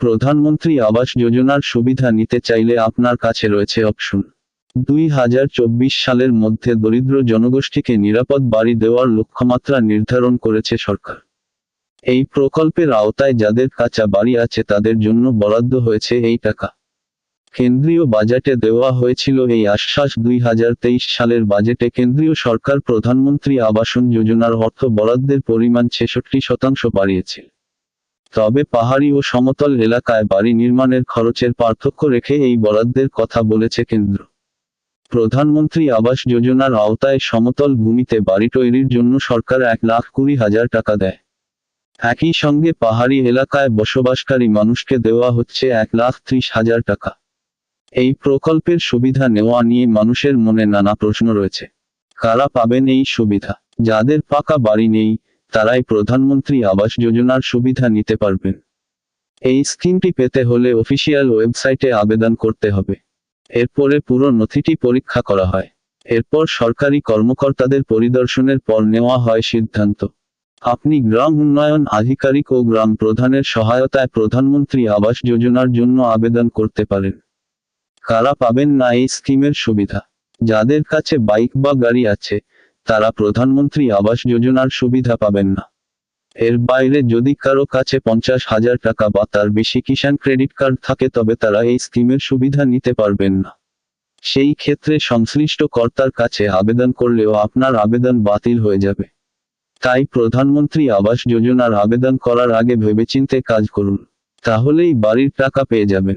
প্রধানমন্ত্রী আবাস যোজনার সুবিধা নিতে চাইলে আপনার কাছে রয়েছে অপশন। দুই হাজার চব্বিশ সালের মধ্যে দরিদ্র জনগোষ্ঠীকে নিরাপদ বাড়ি দেওয়ার লক্ষ্যমাত্রা নির্ধারণ করেছে সরকার। এই প্রকল্পের আওতায় যাদের কাঁচা বাড়ি আছে তাদের জন্য বরাদ্দ হয়েছে এই টাকা। কেন্দ্রীয় বাজেটে দেওয়া হয়েছিল এই আশ্বাস দুই হাজার তেইশ সালের বাজেটে কেন্দ্রীয় সরকার প্রধানমন্ত্রী আবাসন যোজনার অর্থ বরাদ্দের পরিমাণ ছেষট্টি শতাংশ বাড়িয়েছে। তবে পাহাড়ি ও সমতল এলাকায় বাড়ি নির্মাণের খরচের পার্থক্য রেখে এই বরাদ্দের কথা বলেছে কেন্দ্র। প্রধানমন্ত্রী আবাস যোজনার আওতায় সমতল ভূমিতে বাড়ি তৈরির জন্য সরকার এক লাখ কুড়ি হাজার টাকা দেয়। একই সঙ্গে পাহাড়ি এলাকায় বসবাসকারী মানুষকে দেওয়া হচ্ছে এক লাখ ত্রিশ হাজার টাকা। এই প্রকল্পের সুবিধা নেওয়া নিয়ে মানুষের মনে নানা প্রশ্ন রয়েছে। কারা পাবেন এই সুবিধা? যাদের পাকা বাড়ি নেই তারাই প্রধানমন্ত্রী আবাস যোজনার সুবিধা নিতে পারবেন। এই স্কিমটি পেতে হলে অফিসিয়াল ওয়েবসাইটে আবেদন করতে হবে। এরপরে পুরো নথিটি পরীক্ষা করা হয়। এরপর সরকারি কর্মকর্তাদের পরিদর্শনের পর নেওয়া হয় সিদ্ধান্ত। আপনি গ্রাম উন্নয়ন আধিকারিক ও গ্রাম প্রধানের সহায়তায় প্রধানমন্ত্রী আবাস যোজনার জন্য আবেদন করতে পারেন। কারা পাবেন না এই স্কিমের সুবিধা? যাদের কাছে বাইক বা গাড়ি আছে তারা প্রধানমন্ত্রী আবাস যোজনার সুবিধা পাবেন না। এর বাইরে যদি কারও কাছে পঞ্চাশ হাজার টাকা বা তার বেশি কিষাণ ক্রেডিট কার্ড থাকে তবে তারা এই স্কিমের সুবিধা নিতে পারবেন না। সেই ক্ষেত্রে সংশ্লিষ্ট কর্তার কাছে আবেদন করলেও আপনার আবেদন বাতিল হয়ে যাবে। তাই প্রধানমন্ত্রী আবাস যোজনার আবেদন করার আগে ভেবেচিন্তে কাজ করুন, তাহলেই বাড়ির টাকা পেয়ে যাবেন।